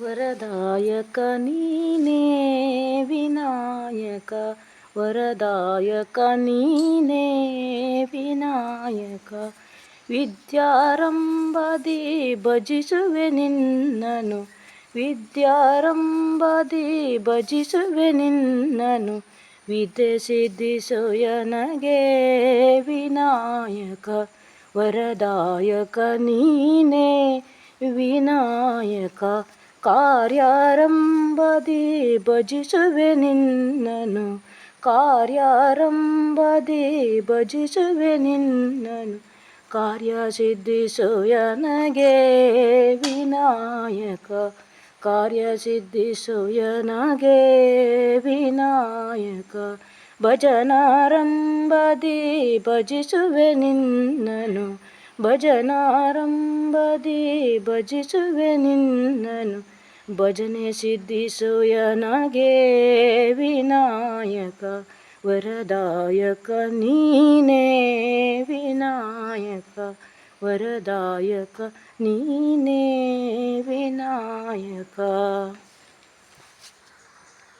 ವರದಾಯಕ ನೀನೇ ವಿನಾಯಕ ವರದಾಯಕ ನೀನೇ ವಿನಾಯಕ ವಿದ್ಯಾರಂಭದಿ ಭಜಿಸುವೆ ನಿನ್ನನು ವಿದ್ಯಾರಂಭದಿ ಭಜಿಸುವೆ ನಿನ್ನನು ವಿದ್ಯೆ ಸಿದ್ಧಿಸೋಯನಗೆ ವಿನಾಯಕ ವರದಾಯಕ ನೀನೇ ವಿನಾಯಕ ಕಾರ್ಯಾರಂಭದಿ ಭಜಿಸುವೆ ನಿನ್ನನು ಕಾರ್ಯಾರಂಭದಿ ಭಜಿಸುವೆ ನಿನ್ನನು ಕಾರ್ಯ ಸಿದ್ಧಿಸುಯನಗೆ ವಿನಾಯಕ. ಕಾರ್ಯ ಸಿದ್ಧಿಸುಯನಗೆ ವಿನಾಯಕ. ಭಜನಾರಂಭದಿ ಭಜಿಸುವೆ ನಿನ್ನನು ಭಜನಾರಂಭದಿ ಭಜಿಸುವೆ ನಿನ್ನನು ಭಜನೆ ಸಿದ್ಧಿಸುಯನಗೆ ವಿನಾಯಕ ವರದಾಯಕ ನೀನೇ ವಿನಾಯಕ ವರದಾಯಕ ನೀನೇ ವಿನಾಯಕ